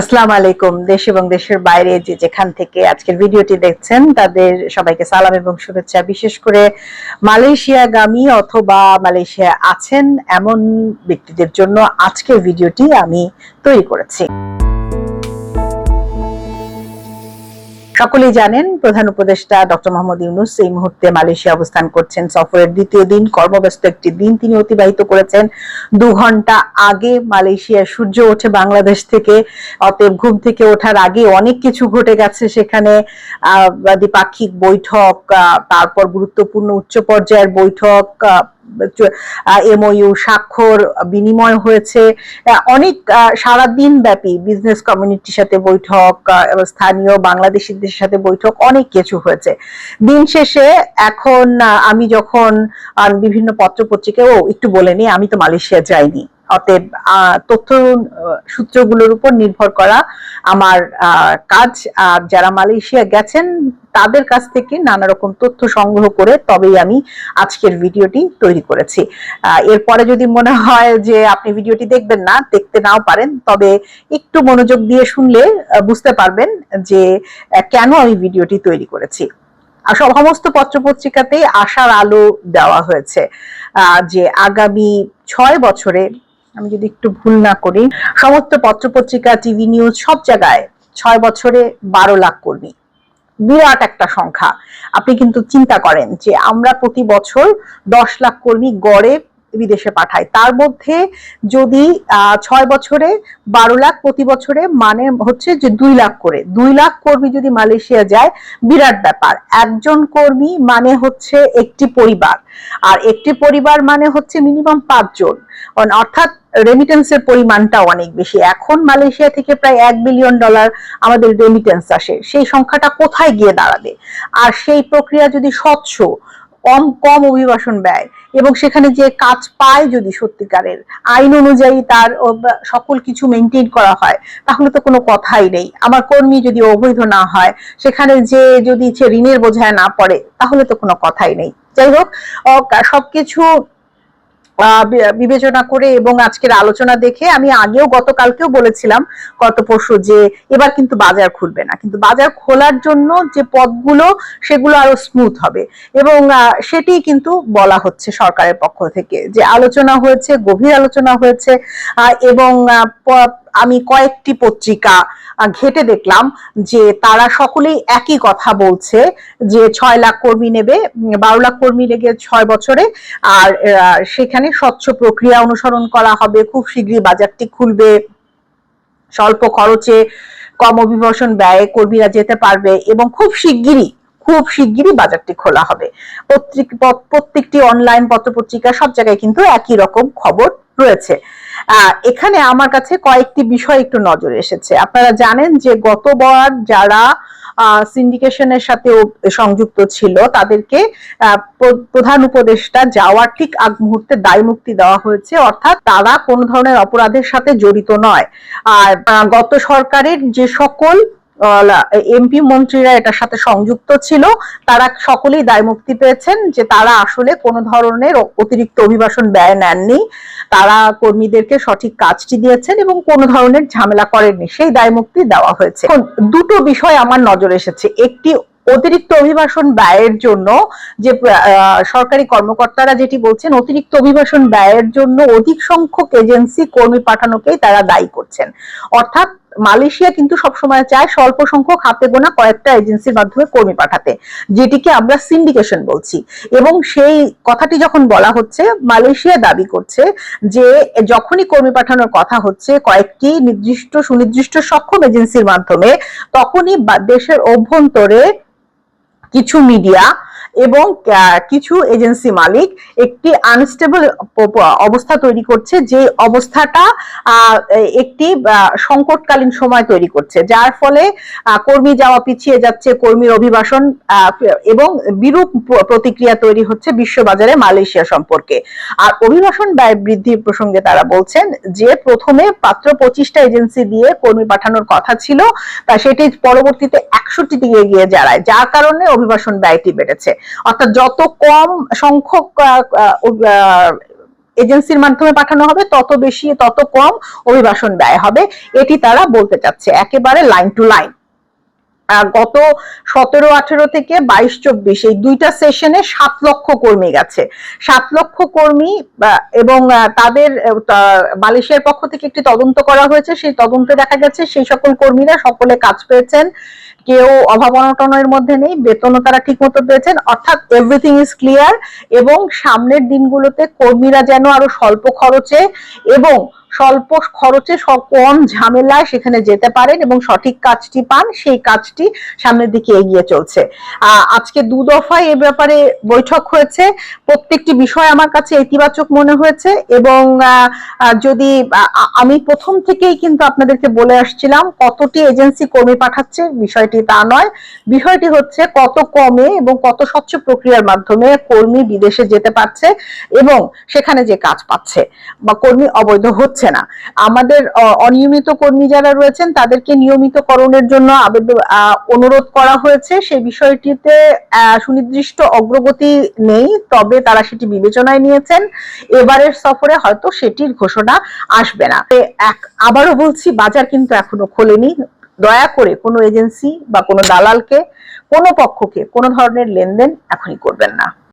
আসসালামু আলাইকুম। দেশ এবং দেশের বাইরে যে যেখান থেকে আজকের ভিডিওটি দেখছেন, তাদের সবাইকে সালাম এবং শুভেচ্ছা। বিশেষ করে মালয়েশিয়া মালয়েশিয়াগামী অথবা মালয়েশিয়া আছেন এমন ব্যক্তিদের জন্য আজকের ভিডিওটি আমি তৈরি করেছি। সকলেই জানেন, প্রধান উপদেষ্টা ডক্টর মোহাম্মদ ইউনুস এই মুহূর্তে মালয়েশিয়া অবস্থান করছেন। সফরের দ্বিতীয় দিন, কর্মব্যস্ত একটি দিন তিনি অতিবাহিত করেছেন। দু ঘণ্টা আগে মালয়েশিয়া সূর্য ওঠে বাংলাদেশ থেকে। অতএব ঘুম থেকে ওঠার আগে অনেক কিছু ঘটে গেছে সেখানে। দ্বিপাক্ষিক বৈঠক তারপর গুরুত্বপূর্ণ উচ্চ পর্যায়ের বৈঠক এমওইউ স্বাক্ষর বিনিময় হয়েছে। অনেক আহ, সারাদিন ব্যাপী বিজনেস কমিউনিটির সাথে বৈঠক স্থানীয় বাংলাদেশিদের সাথে বৈঠক অনেক কিছু হয়েছে। দিন শেষে এখন আমি যখন বিভিন্ন পত্র পত্রিকায় ও একটু বলে নিই আমি তো মালয়েশিয়া যাইনি। অতএব তথ্য সূত্রগুলোর উপর নির্ভর করা আমার কাজ। আর যারা মালয়েশিয়া গেছেন তাদের কাছ থেকে নানা রকম তথ্য সংগ্রহ করে তবেই আমি আজকের ভিডিওটি তৈরি করেছি। এরপরে যদি মনে হয় যে আপনি ভিডিওটি দেখবেন না, দেখতে নাও পারেন, তবে একটু মনোযোগ দিয়ে শুনলে বুঝতে পারবেন যে কেন আমি ভিডিওটি তৈরি করেছি। সব সমস্ত পত্রপত্রিকাতেই আশার আলো দেওয়া হয়েছে যে আগামী ছয় বছরে, আমি যদি একটু ভুল না করি, সমস্ত পত্রপত্রিকা, টিভি নিউজ সব জায়গায় ছয় বছরে বারো লাখ কর্মী। বিরাট একটা সংখ্যা। আপনি কিন্তু চিন্তা করেন যে আমরা প্রতি বছর দশ লাখ কর্মী গড়ে বিদেশে পাঠাই। তার মধ্যে যদি ছয় বছরে বারো লাখ, প্রতি বছরে মানে হচ্ছে যে দুই লাখ করে। দুই লাখ কর্মী যদি মালয়েশিয়া যায়, বিরাট ব্যাপার। একজন কর্মী মানে হচ্ছে একটি পরিবার। আর একটি পরিবার মানে হচ্ছে মিনিমাম পাঁচজন। অর্থাৎ রেমিটেন্সের পরিমাণটা অনেক বেশি। এখন মালয়েশিয়া থেকে প্রায় এক বিলিয়ন ডলার আমাদের রেমিটেন্স আসে। সেই সংখ্যাটা কোথায় গিয়ে দাঁড়াবে? আর সেই প্রক্রিয়া যদি স্বচ্ছ, কম কম অভিবাসন ব্যয়, এবং সেখানে যে কাজ পায় যদি সত্যিকারের, আইন অনুযায়ী তার সকল কিছু মেনটেন করা হয়, তাহলে তো কোনো কথাই নেই। আমার কর্মী যদি অবৈধ না হয়, সেখানে যে যদি সে ঋণের বোঝায় না পড়ে, তাহলে তো কোনো কথাই নেই। যাই হোক সবকিছু বিবেচনা করে এবং আজকের আলোচনা দেখে আমি আগেও গতকালকেও বলেছিলাম গত পরশু যে এবার কিন্তু বাজার খুলবে না। কিন্তু বাজার খোলার জন্য যে পথগুলো, সেগুলো আরও স্মুথ হবে। এবং সেটি কিন্তু বলা হচ্ছে সরকারের পক্ষ থেকে যে আলোচনা হয়েছে, গভীর আলোচনা হয়েছে এবং আমি কয়েকটি পত্রিকা ঘেটে দেখলাম যে তারা সকলেই একই কথা বলছে, যে ছয় লাখ কর্মী নেবে, বারো লাখ কর্মী লেগে ছয় বছরে, আর সেখানে স্বচ্ছ প্রক্রিয়া অনুসরণ করা হবে, খুব শীঘ্রই বাজারটি খুলবে, স্বল্প খরচে কম অভিবাসন ব্যয়ে কর্মীরা যেতে পারবে এবং খুব শিগগিরই খুব শিগগিরই বাজারটি খোলা হবে। প্রত্যেকটি অনলাইন পত্রপত্রিকা সব জায়গায় কিন্তু একই রকম খবর রয়েছে। এখানে আমার কাছে কয়েকটি বিষয় একটু নজর এসেছে। আপনারা জানেন যে গতবার যারা সিন্ডিকেশনের সাথে সংযুক্ত ছিল, তাদেরকে প্রধান উপদেষ্টা যাওয়ার ঠিক আগ মুহূর্তে দায় মুক্তি দেওয়া হয়েছে। অর্থাৎ তারা কোন ধরনের অপরাধের সাথে জড়িত নয়। আর গত সরকারের যে সকল এমপি মন্ত্রীরা এটার সাথে সংযুক্ত ছিল। তারা সকলেই দায় মুক্তি পেয়েছেন যে তারা আসলে কোনো ধরনের অতিরিক্ত অভিবাসন ব্যয় নেননি। তারা কর্মীদেরকে সঠিক কাজটি দিয়েছেন এবং কোনো ধরনের ঝামেলা করেননি। সেই দায় মুক্তি দেওয়া হয়েছে। দুটো বিষয় আমার নজরে এসেছে। একটি অতিরিক্ত অভিবাসন ব্যয়ের জন্য যে সরকারি কর্মকর্তারা যেটি বলছেন, অতিরিক্ত অভিবাসন ব্যয়ের জন্য অধিক সংখ্যক এজেন্সি কর্মী পাঠানোকেই তারা দায়ী করছেন। অর্থাৎ মালয়েশিয়া কিন্তু সবসময় চায় স্বল্প সংখ্যক হাতে গোনা কয়েকটা এজেন্সির মাধ্যমে কর্মী পাঠাতে, যেটিকে আমরা সিন্ডিকেশন বলছি। এবং সেই কথাটি যখন বলা হচ্ছে, মালয়েশিয়া দাবি করছে যে যখনই কর্মী পাঠানোর কথা হচ্ছে, কয়েকটি নির্দিষ্ট, সুনির্দিষ্ট সক্ষম এজেন্সির মাধ্যমে, তখনই দেশের অভ্যন্তরে কিছু মিডিয়া এবং কিছু এজেন্সি মালিক একটি আনস্টেবল অবস্থা তৈরি করছে, যে অবস্থাটা একটি সংকটকালীন সময় তৈরি করছে। যার ফলে কর্মী যাওয়া পিছিয়ে যাচ্ছে, কর্মীর অভিবাসন এবং বিরূপ প্রতিক্রিয়া তৈরি হচ্ছে বিশ্ববাজারে মালয়েশিয়া সম্পর্কে। আর অভিবাসন ব্যয় বৃদ্ধির প্রসঙ্গে তারা বলছেন যে, প্রথমে মাত্র পঁচিশটা এজেন্সি দিয়ে কর্মী পাঠানোর কথা ছিল, তা সেটি পরবর্তীতে একষট্টি দিকে গিয়ে দাঁড়ায় যার কারণে অভিবাসন ব্যয়টি বেড়েছে। অর্থাৎ যত কম সংখ্যক এজেন্সির মাধ্যমে পাঠানো হবে, তত বেশি, তত কম অভিবাসন ব্যয় হবে। এটি তারা বলতে চাচ্ছে, একেবারে লাইন টু লাইন গত সতেরো, আঠেরো থেকে বাইশ, চব্বিশ, এই দুইটা সেশনে সাত লক্ষ কর্মী গেছে। সাত লক্ষ কর্মী এবং তাদের মালয়েশিয়ার পক্ষ থেকে একটি তদন্ত করা হয়েছে। সেই তদন্তে দেখা গেছে, সেই সকল কর্মীরা সকলে কাজ পেয়েছেন। কেউ অভাব অনটনের মধ্যে নেই, বেতনও তারা ঠিক মতো পেয়েছেন। অর্থাৎ এভরিথিং ইজ ক্লিয়ার এবং সামনের দিনগুলোতে কর্মীরা যেন আরও স্বল্প খরচে এবং স্বল্প খরচে কম ঝামেলায় সেখানে যেতে পারেন এবং সঠিক কাজটি পান, সেই কাজটি সামনের দিকে এগিয়ে চলছে। আজকে দু দফায় এ ব্যাপারে বৈঠক হয়েছে। প্রত্যেকটি বিষয় আমার কাছে ইতিবাচক মনে হয়েছে এবং যদি আমি প্রথম থেকেই কিন্তু আপনাদেরকে বলে আসছিলাম কতটি এজেন্সি কর্মী পাঠাচ্ছে, বিষয়টি তা নয়। বিষয়টি হচ্ছে কত কমে এবং কত স্বচ্ছ প্রক্রিয়ার মাধ্যমে কর্মী বিদেশে যেতে পারছে এবং সেখানে যে কাজ পাচ্ছে বা কর্মী অবৈধ হচ্ছে। না। আমাদের অনিয়মিত কর্মী যারা রয়েছেন, তাদেরকে নিয়মিতকরণের জন্য আবেদন অনুরোধ করা হয়েছে। সেই বিষয়টিতে সুনির্দিষ্ট অগ্রগতি নেই, তবে তারা সেটি বিবেচনায় নিয়েছেন। এবারের সফরে হয়তো সেটির ঘোষণা আসবে না। এক- আবারও বলছি, বাজার কিন্তু এখনও খোলেনি। দয়া করে কোনো এজেন্সি বা কোনো দালালকে, কোনো পক্ষকে কোনো ধরনের লেনদেন এখনই করবেন না।